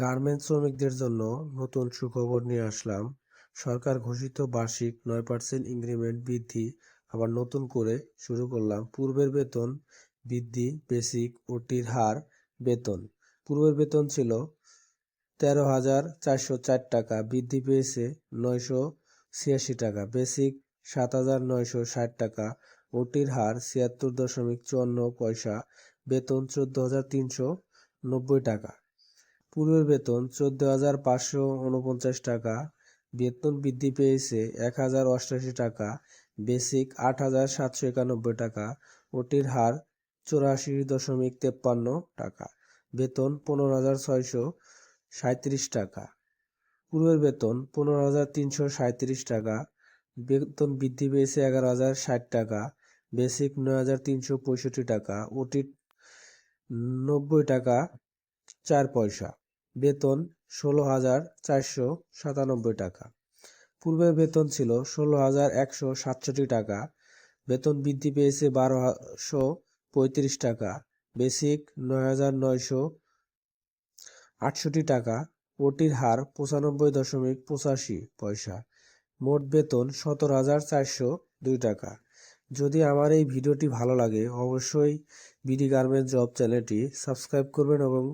Garments শ্রমিকদের জন্য নতুন সুখবর নিয়ে আসলাম। সরকার ঘোষিত বার্ষিক নয় পার্সেন্ট ইনক্রিমেন্ট বৃদ্ধি আবার নতুন করে শুরু করলাম। পূর্বের বেতন বৃদ্ধি, বেসিক ওটির হার বেতন। পূর্বের বেতন ছিল তেরো হাজার চারশো চার টাকা, বৃদ্ধি পেয়েছে নয়শো ছিয়াশি টাকা, বেসিক সাত হাজার নয়শো ষাট টাকা ওটির হার ছিয়াত্তর দশমিক চুয়ান্ন পয়সা, বেতন চোদ্দ হাজার তিনশো নব্বই টাকা। পূর্বের বেতন চোদ্দ হাজার পাঁচশো উনপঞ্চাশ টাকা, বেতন বৃদ্ধি পেয়েছে এক হাজার অষ্টাশি টাকা, বেসিক আট হাজার সাতশো একানব্বই টাকা, ওটির হার চুরাশি দশমিক তেপ্পান্ন টাকা, বেতন পনেরো হাজার ছয়শো সাঁত্রিশ টাকা। পূর্বের বেতন পনেরো হাজার তিনশো সাঁত্রিশ টাকা, বেতন বৃদ্ধি পেয়েছে এগারো হাজার ষাট টাকা, বেসিক নয় হাজার তিনশো পঁয়ষট্টি টাকা ওটি নব্বই টাকা চার পয়সা। বেতন ষোলো হাজার চারশো সাতানব্বই টাকা। পূর্বের বেতন ছিল ষোলো হাজার একশো সাতষট্টি টাকা। বেতন বৃদ্ধি পেয়েছে বারোশো পঁয়ত্রিশ টাকা। বেসিক নয় হাজার নয়শো আটষট্টি টাকা। ওটির হার পঁচানব্বই দশমিক পঁচাশি পয়সা। মোট বেতন সতেরো হাজার চারশো দুই টাকা। যদি আমার এই ভিডিওটি ভালো লাগে, অবশ্যই বিডি গার্মেন্ট জব চ্যানেলটি সাবস্ক্রাইব করবেন এবং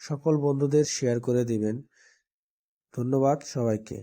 সকল বন্ধুদের শেয়ার করে দিবেন। ধন্যবাদ সবাইকে।